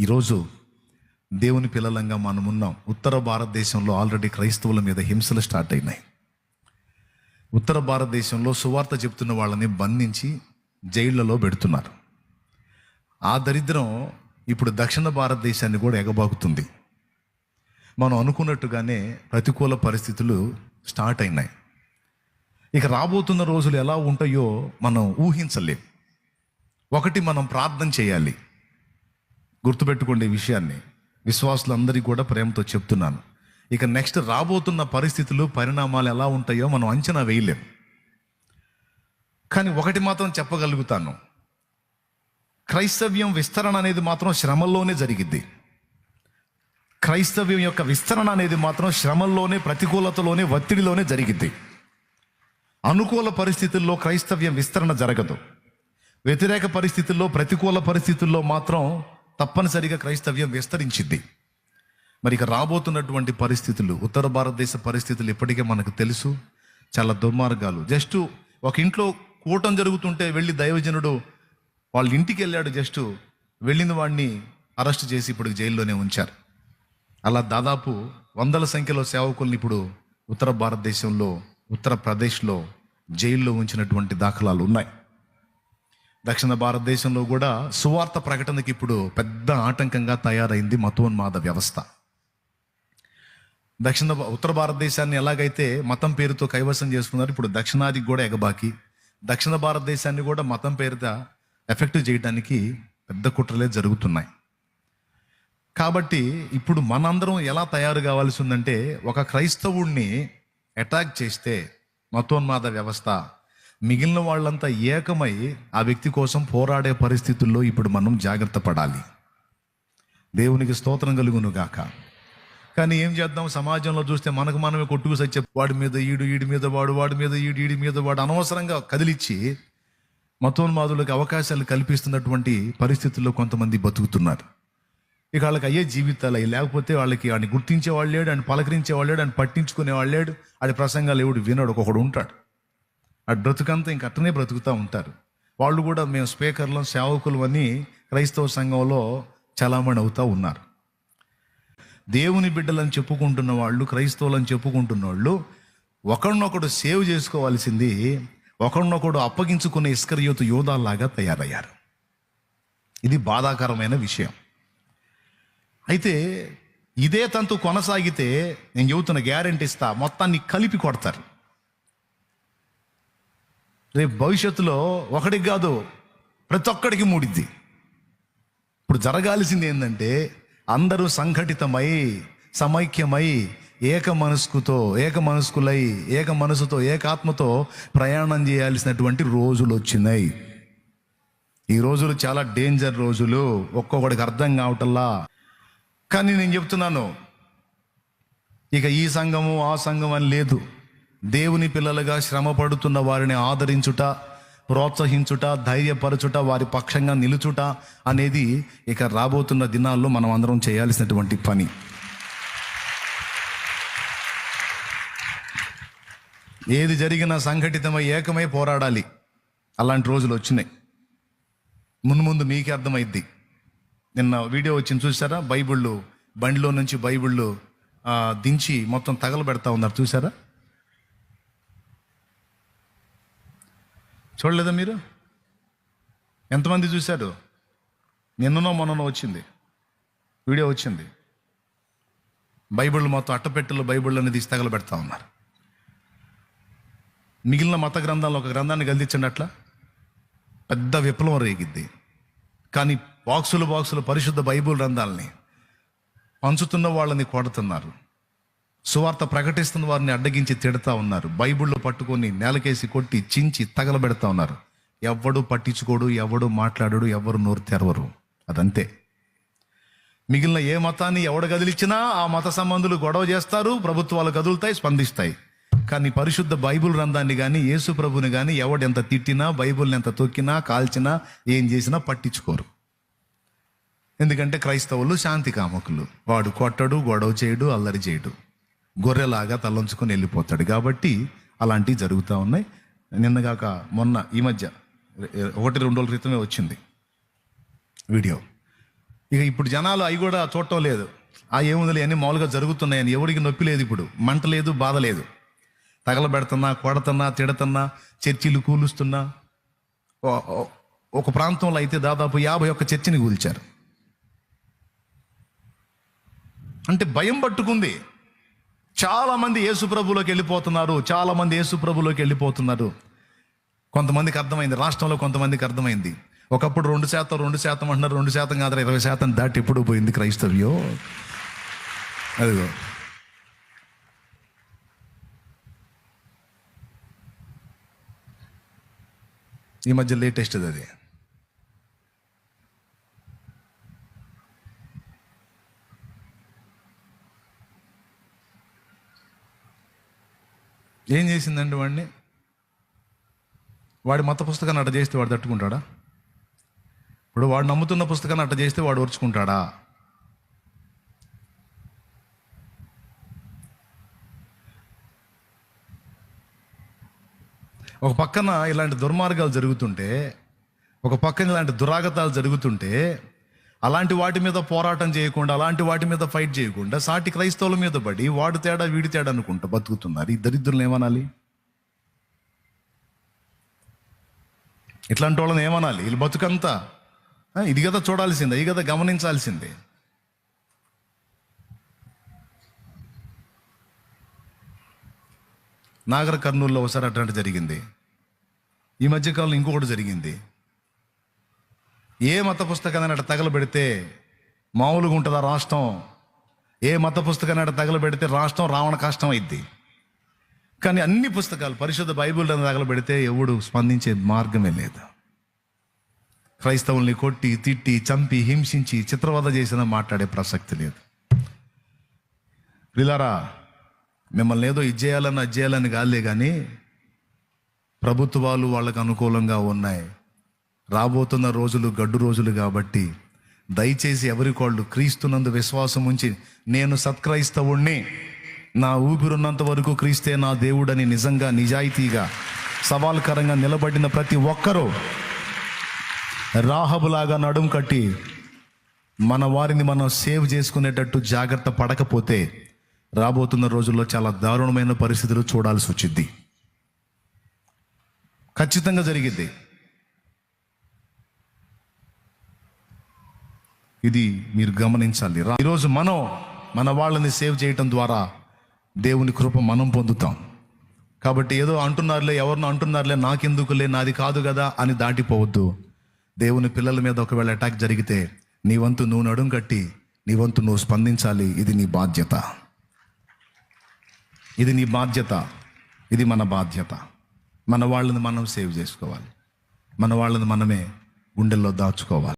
ఈరోజు దేవుని పిల్లలంగా మనం ఉన్నాం. ఉత్తర భారతదేశంలో ఆల్రెడీ క్రైస్తవుల మీద హింసలు స్టార్ట్ అయినాయి. ఉత్తర భారతదేశంలో సువార్త చెప్తున్న వాళ్ళని బంధించి జైళ్ళలో పెడుతున్నారు. ఆ దరిద్రం ఇప్పుడు దక్షిణ భారతదేశాన్ని కూడా ఎగబాకుతుంది. మనం అనుకున్నట్టుగానే ప్రతికూల పరిస్థితులు స్టార్ట్ అయినాయి. ఇక రాబోతున్న రోజులు ఎలా ఉంటాయో మనం ఊహించలేం. ఒకటి మనం ప్రార్థన చేయాలి. గుర్తుపెట్టుకోండి ఈ విషయాన్ని. విశ్వాసులందరికీ కూడా ప్రేమతో చెప్తున్నాను. ఇక నెక్స్ట్ రాబోతున్న పరిస్థితులు పరిణామాలు ఎలా ఉంటాయో మనం అంచనా వేయలేం. కానీ ఒకటి మాత్రం చెప్పగలుగుతాను. క్రైస్తవ్యం విస్తరణ అనేది మాత్రం శ్రమల్లోనే జరిగిద్ది. క్రైస్తవ్యం యొక్క విస్తరణ అనేది మాత్రం శ్రమల్లోనే ప్రతికూలతలోనే ఒత్తిడిలోనే జరిగిద్ది. అనుకూల పరిస్థితుల్లో క్రైస్తవ్యం విస్తరణ జరగదు. వ్యతిరేక పరిస్థితుల్లో ప్రతికూల పరిస్థితుల్లో మాత్రం తప్పనిసరిగా క్రైస్తవ్యం విస్తరించింది. మరి ఇక రాబోతున్నటువంటి పరిస్థితులు ఉత్తర భారతదేశ పరిస్థితులు ఇప్పటికే మనకు తెలుసు. చాలా దుర్మార్గాలు. జస్ట్ ఒక ఇంట్లో కూటం జరుగుతుంటే వెళ్ళి దైవజనుడు వాళ్ళ ఇంటికి వెళ్ళాడు జస్ట్ వెళ్ళిన వాడిని అరెస్ట్ చేసి ఇప్పుడు జైల్లోనే ఉంచారు. అలా దాదాపు వందల సంఖ్యలో సేవకుల్ని ఇప్పుడు ఉత్తర భారతదేశంలో ఉత్తరప్రదేశ్లో జైల్లో ఉంచినటువంటి దాఖలాలు ఉన్నాయి. దక్షిణ భారతదేశంలో కూడా సువార్త ప్రకటనకి ఇప్పుడు పెద్ద ఆటంకంగా తయారైంది మతోన్మాద వ్యవస్థ. దక్షిణ ఉత్తర భారతదేశాన్ని ఎలాగైతే మతం పేరుతో కైవసం చేసుకున్నారు ఇప్పుడు దక్షిణాదికి కూడా ఎగబాకి దక్షిణ భారతదేశాన్ని కూడా మతం పేరుతో ఎఫెక్ట్ చేయడానికి పెద్ద కుట్రలే జరుగుతున్నాయి. కాబట్టి ఇప్పుడు మనందరం ఎలా తయారు కావాల్సి ఉందంటే ఒక క్రైస్తవుణ్ణి అటాక్ చేస్తే మతోన్మాద వ్యవస్థ మిగిలిన వాళ్ళంతా ఏకమై ఆ వ్యక్తి కోసం పోరాడే పరిస్థితుల్లో ఇప్పుడు మనం జాగ్రత్త పడాలి. దేవునికి స్తోత్రం కలుగును గాక. కానీ ఏం చేద్దాం? సమాజంలో చూస్తే మనకు మనమే కొట్టుకు సచ్చే వాడి మీద ఈడు ఈడి మీద వాడు వాడి మీద ఈడు ఈడి మీద వాడు అనవసరంగా కదిలిచ్చి మతోన్మాదులకు అవకాశాలు కల్పిస్తున్నటువంటి పరిస్థితుల్లో కొంతమంది బతుకుతున్నారు. ఇక వాళ్ళకి అయ్యే జీవితాలు అయ్యి లేకపోతే వాళ్ళకి వాడిని గుర్తించే వాళ్ళు లేడు ఆయన పలకరించే వాళ్ళు లేడు ఆయన పట్టించుకునే వాళ్ళు లేడు ఆడి ప్రసంగాలు ఎవడు వినడు ఒకడు ఉంటాడు. ఆ బ్రతుకంతా ఇంక అట్టనే బ్రతుకుతూ ఉంటారు. వాళ్ళు కూడా మేము స్పీకర్లు సేవకులు అని క్రైస్తవ సంఘంలో చలామణి అవుతూ ఉన్నారు. దేవుని బిడ్డలని చెప్పుకుంటున్న వాళ్ళు క్రైస్తవులని చెప్పుకుంటున్న వాళ్ళు ఒకరినొకడు సేవ్ చేసుకోవాల్సింది ఒకరినొకడు అప్పగించుకునే ఇస్కరియోతు యోధాల్లాగా తయారయ్యారు. ఇది బాధాకరమైన విషయం. అయితే ఇదే తంతు కొనసాగితే నేను చెబుతున్న గ్యారెంటీ ఇస్తా మొత్తాన్ని కలిపి కొడతారు. రేపు భవిష్యత్తులో ఒకడికి కాదు ప్రతి ఒక్కడికి మూడిద్ది. ఇప్పుడు జరగాల్సింది ఏంటంటే అందరూ సంఘటితమై సమైక్యమై ఏక మనస్కుతో ఏక మనస్కులై ఏక మనసుతో ఏకాత్మతో ప్రయాణం చేయాల్సినటువంటి రోజులు వచ్చినాయి. ఈ రోజులు చాలా డేంజర్ రోజులు ఒక్కొక్కడికి అర్థం కావటల్లా కానీ నేను చెప్తున్నాను ఇక ఈ సంఘము ఆ సంఘం అని లేదు. దేవుని పిల్లలుగా శ్రమ పడుతున్న వారిని ఆదరించుట ప్రోత్సహించుట ధైర్యపరచుట వారి పక్షంగా నిలుచుట అనేది ఇక రాబోతున్న దినాల్లో మనం అందరం చేయాల్సినటువంటి పని. ఏది జరిగినా సంఘటితమై ఏకమై పోరాడాలి. అలాంటి రోజులు వచ్చినాయి. ముందు ముందు మీకే అర్థమైద్ది. నిన్న వీడియో వచ్చింది చూసారా? బైబిళ్ళు బండిలో నుంచి బైబిళ్ళు దించి మొత్తం తగలబెడతా ఉన్నారు. చూసారా? చూడలేదా మీరు? ఎంతమంది చూశారు? నిన్ననో మొన్ననో వచ్చింది. వీడియో వచ్చింది. బైబిల్ మొత్తం అట్టపెట్టెలు బైబిల్ అనేది తగలబెడతా ఉన్నారు. మిగిలిన మత గ్రంథాల్లో ఒక గ్రంథాన్ని గల్దించండి అట్లా? పెద్ద విప్లవం రేగిద్ది. కానీ బాక్సులు బాక్సులు పరిశుద్ధ బైబిల్ గ్రంథాలని పంచుతున్న వాళ్ళని కొడుతున్నారు. సువార్త ప్రకటిస్తున్న వారిని అడ్డగించి తిడతా ఉన్నారు. బైబిళ్ళు పట్టుకొని నేలకేసి కొట్టి చించి తగలబెడతా ఉన్నారు. ఎవడు పట్టించుకోడు ఎవడు మాట్లాడడు ఎవరు నోరు తెరవరు. అదంతే. మిగిలిన ఏ మతాన్ని ఎవడు కదిలిచ్చినా ఆ మత సంబంధులు గొడవ చేస్తారు ప్రభుత్వాలు కదులుతాయి స్పందిస్తాయి. కానీ పరిశుద్ధ బైబిల్ గ్రంథాన్ని కానీ యేసు ప్రభుని కానీ ఎవడెంత తిట్టినా బైబిల్ని ఎంత తొక్కినా కాల్చినా ఏం చేసినా పట్టించుకోరు. ఎందుకంటే క్రైస్తవులు శాంతి కామకులు. వాడు కొట్టడు గొడవ చేయడు అల్లరి చేయడు. గొర్రెలాగా తలంచుకొని వెళ్ళిపోతాడు. కాబట్టి అలాంటివి జరుగుతూ ఉన్నాయి. నిన్నగాక మొన్న ఈ మధ్య ఒకటి రెండు రోజుల క్రితమే వచ్చింది వీడియో. ఇక ఇప్పుడు జనాలు అవి కూడా చూడటం లేదు. ఆ ఏముందిలే అన్నీ మామూలుగా జరుగుతున్నాయని ఎవరికి నొప్పి లేదు ఇప్పుడు. మంట లేదు బాధ లేదు. తగలబెడుతున్నా కొడుతున్నా తిడుతున్నా చర్చిలు కూలుస్తున్నా. ఒక ప్రాంతంలో అయితే దాదాపు యాభై ఒక్క చర్చిని కూల్చారు. అంటే భయం పట్టుకుంది. చాలామంది యేసుప్రభులోకి వెళ్ళిపోతున్నారు చాలామంది యేసుప్రభులోకి వెళ్ళిపోతున్నారు. కొంతమందికి అర్థమైంది రాష్ట్రంలో కొంతమందికి అర్థమైంది. ఒకప్పుడు రెండు శాతం రెండు శాతం అంటున్నారు రెండు శాతం కాదు ఇరవై శాతం దాటి ఎప్పుడు పోయింది క్రైస్తవ్యో? అదిగో. ఈ మధ్య లేటెస్ట్ అది. ఏం చేసిందండి వాడిని? వాడి మత పుస్తకాన్ని అట్ట చేస్తే వాడు తట్టుకుంటాడా? ఇప్పుడు వాడు నమ్ముతున్న పుస్తకాన్ని అట్ట చేస్తే వాడు ఓర్చుకుంటాడా? ఒక పక్కన ఇలాంటి దుర్మార్గాలు జరుగుతుంటే ఒక పక్కన ఇలాంటి దురాగతాలు జరుగుతుంటే అలాంటి వాటి మీద పోరాటం చేయకుండా అలాంటి వాటి మీద ఫైట్ చేయకుండా సాటి క్రైస్తవుల మీద పడి వాడు తేడా వీడి తేడా అనుకుంటా బతుకుతున్నారు. ఈ దరిద్రులను ఏమనాలి? ఇట్లాంటి వాళ్ళని ఏమనాలి? వీళ్ళు బతుకంతా ఇది కదా చూడాల్సిందే ఇది కదా గమనించాల్సిందే. నాగర కర్నూలులో ఒకసారి అట్లాంటి జరిగింది. ఈ మధ్యకాలంలో ఇంకొకటి జరిగింది. ఏ మత పుస్తకాన్ని అట్లా తగలబెడితే మామూలుగా ఉంటుందా రాష్ట్రం? ఏ మత పుస్తకాన్ని అట్లా తగలబెడితే రాష్ట్రం రావణ కష్టం అయింది కానీ అన్ని పుస్తకాలు పరిశుద్ధ బైబిల్ తగలబెడితే ఎవడు స్పందించే మార్గమే లేదు. క్రైస్తవుల్ని కొట్టి తిట్టి చంపి హింసించి చిత్రవద చేసిన మాట్లాడే ప్రసక్తి లేదు. ప్రిలారా మిమ్మల్ని ఏదో ఇది చేయాలని అది చేయాలని కాదులే కానీ ప్రభుత్వాలు వాళ్ళకు అనుకూలంగా ఉన్నాయి. రాబోతున్న రోజులు గడ్డు రోజులు కాబట్టి దయచేసి ఎవరికోళ్ళు క్రీస్తునందు విశ్వాసం ఉంచి నేను సత్క్రైస్తవుణ్ణి. నా ఊపిరున్నంత వరకు క్రీస్తే నా దేవుడని నిజంగా నిజాయితీగా సవాల్కరంగా నిలబడిన ప్రతి ఒక్కరూ రాహబులాగా నడుం కట్టి మన వారిని మనం సేవ్ చేసుకునేటట్టు జాగ్రత్త పడకపోతే రాబోతున్న రోజుల్లో చాలా దారుణమైన పరిస్థితులు చూడాల్సి వచ్చింది ఖచ్చితంగా జరిగింది ఇది మీరు గమనించాలి. రా- ఈరోజు మనం మన వాళ్ళని సేవ్ చేయటం ద్వారా దేవుని కృప మనం పొందుతాం. కాబట్టి ఏదో అంటున్నారులే ఎవరినో అంటున్నారులే నాకెందుకులే నాది కాదు కదా అని దాటిపోవద్దు. దేవుని పిల్లల మీద ఒకవేళ అటాక్ జరిగితే నీ వంతు నువ్వు నడుం కట్టి నీ వంతు నువ్వు స్పందించాలి. ఇది నీ బాధ్యత. ఇది నీ బాధ్యత. ఇది మన బాధ్యత. మన వాళ్ళని మనం సేవ్ చేసుకోవాలి. మన వాళ్ళని మనమే గుండెల్లో దాచుకోవాలి.